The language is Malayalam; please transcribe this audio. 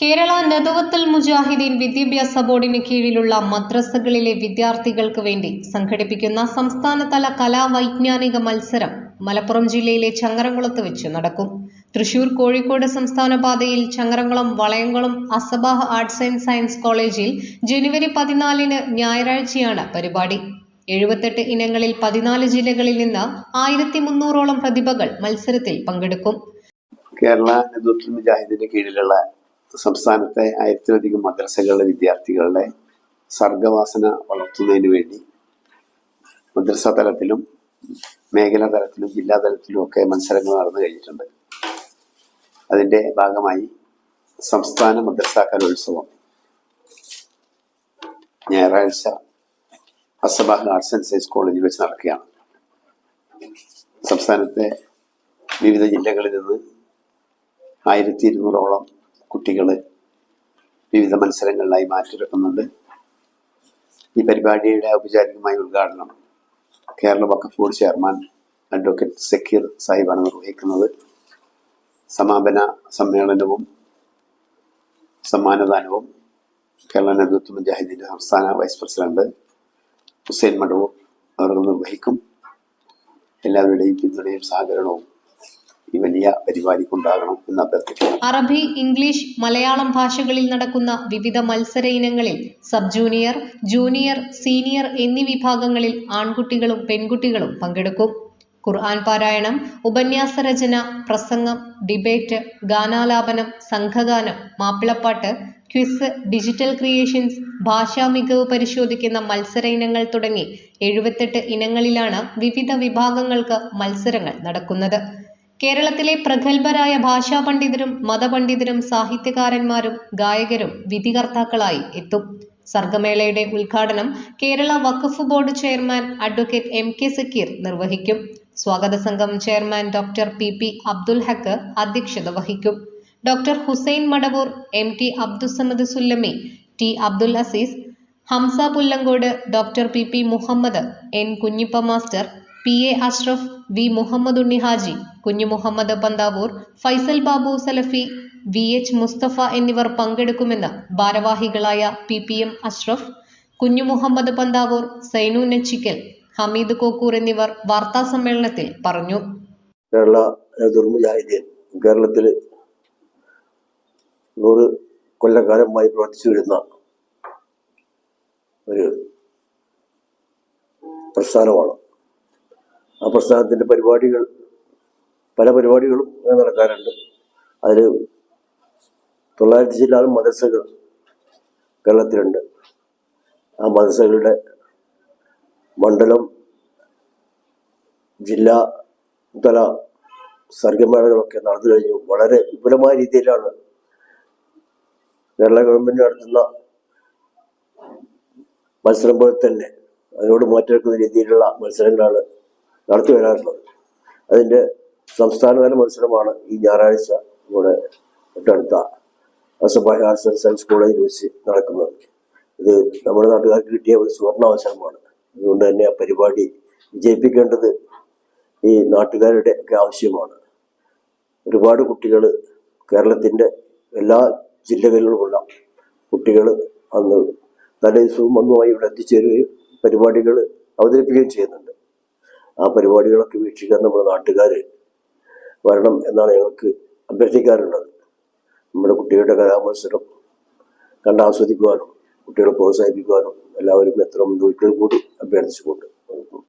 കേരള നദവത്തൽ മുജാഹിദീൻ വിദ്യാഭ്യാസ ബോർഡിന് കീഴിലുള്ള മദ്രസകളിലെ വിദ്യാർത്ഥികൾക്ക് വേണ്ടി സംഘടിപ്പിക്കുന്ന സംസ്ഥാനതല കലാവൈജ്ഞാനിക മത്സരം മലപ്പുറം ജില്ലയിലെ ചങ്ങരംകുളത്ത് വെച്ച് നടക്കും. തൃശൂർ കോഴിക്കോട് സംസ്ഥാന പാതയിൽ Changaramkulam Valayamkulam Assabah arts and science കോളേജിൽ ജനുവരി പതിനാലിന് ഞായറാഴ്ചയാണ് പരിപാടി. എഴുപത്തെട്ട് ഇനങ്ങളിൽ പതിനാല് ജില്ലകളിൽ നിന്ന് ആയിരത്തി മുന്നൂറോളം പ്രതിഭകൾ മത്സരത്തിൽ പങ്കെടുക്കും. കേരള നേതൃത്വ മുജാഹിദിന്റെ കീഴിലുള്ള സംസ്ഥാനത്തെ ആയിരത്തിലധികം മദ്രസകളിലെ വിദ്യാർത്ഥികളുടെ സർഗവാസന വളർത്തുന്നതിന് വേണ്ടി മദ്രസ തലത്തിലും മേഖലാ തലത്തിലും ജില്ലാ തലത്തിലും ഒക്കെ മത്സരങ്ങൾ നടന്നു കഴിഞ്ഞിട്ടുണ്ട്. അതിന്റെ ഭാഗമായി സംസ്ഥാന മദ്രസ കലോത്സവം ഞായറാഴ്ച അസബാഹ് ആർട്സ് ആൻഡ് സയൻസ് കോളേജിൽ വെച്ച് നടക്കുകയാണ്. സംസ്ഥാനത്തെ വിവിധ ജില്ലകളിൽ നിന്ന് ആയിരത്തി ഇരുന്നൂറോളം കുട്ടികൾ വിവിധ മത്സരങ്ങളിലായി മാറ്റിയെടുക്കുന്നുണ്ട്. ഈ പരിപാടിയുടെ ഔപചാരികമായ ഉദ്ഘാടനം Kerala Waqf board chairman advocate Zakir സാഹിബാണ് നിർവഹിക്കുന്നത്. സമാപന സമ്മേളനവും സമ്മാനദാനവും കേരള നേതൃത്വ മുജാഹിദിന്റെ സംസ്ഥാന വൈസ് പ്രസിഡന്റ് ഹുസൈൻ മഠവും അവർ നിർവഹിക്കും. എല്ലാവരുടെയും പിന്തുണയും സഹകരണവും ഈ വലിയ എന്ന് അഭ്യർത്ഥിക്കുന്നു. അറബി ഇംഗ്ലീഷ് മലയാളം ഭാഷകളിൽ നടക്കുന്ന വിവിധ മത്സര ഇനങ്ങളിൽ സബ് ജൂനിയർ ജൂനിയർ സീനിയർ എന്നീ വിഭാഗങ്ങളിൽ ആൺകുട്ടികളും പെൺകുട്ടികളും പങ്കെടുക്കും. ഖുർആൻ പാരായണം ഉപന്യാസ രചന പ്രസംഗം ഡിബേറ്റ് ഗാനാലാപനം സംഘഗാനം മാപ്പിളപ്പാട്ട് ക്വിസ് ഡിജിറ്റൽ ക്രിയേഷൻസ് ഭാഷാ മികവ് പരിശോധിക്കുന്ന മത്സര ഇനങ്ങൾ തുടങ്ങി എഴുപത്തെട്ട് ഇനങ്ങളിലാണ് വിവിധ വിഭാഗങ്ങൾക്ക് മത്സരങ്ങൾ നടക്കുന്നത്. കേരളത്തിലെ പ്രഗത്ഭരായ ഭാഷാ പണ്ഡിതരും മതപണ്ഡിതരും സാഹിത്യകാരന്മാരും ഗായകരും വിധികർത്താക്കളായി എത്തും. സർഗമേളയുടെ ഉദ്ഘാടനം Kerala Waqf board chairman advocate M K Zakir നിർവഹിക്കും. സ്വാഗത സംഘം chairman doctor P P Abdul Haq അധ്യക്ഷത വഹിക്കും. Doctor Hussain Madavoor M T Abdussamad Sullami T Abdul Azeez Hamza Pullancode doctor P P Muhammad N Kunhippa master P A Ashraf V Muhammad Unni Haji Kunhu Muhammad Panthavoor Faisal Babu Salafi V H Musthafa എന്നിവർ പങ്കെടുക്കുമെന്ന് ഭാരവാഹികളായ പി പി എം അഷ്റഫ് കുഞ്ഞു മുഹമ്മദ് പന്താവൂർ സൈനു നച്ചിക്കൽ ഹമീദ് കോക്കൂർ എന്നിവർ വാർത്താ സമ്മേളനത്തിൽ പറഞ്ഞു. കേരള കേരളത്തിൽ നൂറ് കൊല്ലക്കാലമായി പ്രവർത്തിച്ചു വരുന്ന ഒരു പ്രസ്ഥാനമാണ്. ആ പ്രസ്ഥാനത്തിന്റെ പരിപാടികൾ പല പരിപാടികളും നടക്കാറുണ്ട്. അതിൽ തൊള്ളായിരത്തി ചില്ലാനും മദ്രസകൾ കേരളത്തിലുണ്ട്. ആ മദ്രസകളുടെ മണ്ഡലം ജില്ലാ തല സർഗമേളകളൊക്കെ നടന്നു കഴിഞ്ഞു. വളരെ വിപുലമായ രീതിയിലാണ് കേരള ഗവൺമെന്റ് നടത്തുന്ന മത്സരം പോലെ തന്നെ അതിനോട് മാറ്റിവെക്കുന്ന രീതിയിലുള്ള മത്സരങ്ങളാണ് നടത്തി വരാറുള്ളത് അതിന്റെ സംസ്ഥാനതല മത്സരമാണ് ഈ ഞായറാഴ്ച നമ്മുടെ തൊട്ടടുത്ത അസബായ് ആർട്സ് ആൻഡ് സയൻസ് കോളേജിൽ വെച്ച് നടക്കുന്നത്. ഇത് നമ്മുടെ നാട്ടുകാർക്ക് കിട്ടിയ ഒരു സുവർണാവസരമാണ് അതുകൊണ്ട് തന്നെ ആ പരിപാടി വിജയിപ്പിക്കേണ്ടത് ഈ നാട്ടുകാരുടെ ഒക്കെ ആവശ്യമാണ്. ഒരുപാട് കുട്ടികൾ കേരളത്തിന്റെ എല്ലാ ജില്ലകളിലുമുള്ള കുട്ടികൾ അന്ന് തലേ ദിവസവും അന്നുമായി ഇവിടെ എത്തിച്ചേരുകയും പരിപാടികൾ അവതരിപ്പിക്കുകയും ചെയ്യുന്നുണ്ട്. ആ പരിപാടികളൊക്കെ വീക്ഷിക്കാൻ നമ്മുടെ നാട്ടുകാർ വരണം എന്നാണ് ഞങ്ങൾക്ക് അഭ്യർത്ഥിക്കാറുള്ളത്. നമ്മുടെ കുട്ടികളുടെ കലാമത്സരം കണ്ടാസ്വദിക്കുവാനും കുട്ടികളെ പ്രോത്സാഹിപ്പിക്കുവാനും എല്ലാവരും എത്ര ഒരിക്കൽ കൂടി അഭ്യർത്ഥിച്ചുകൊണ്ട്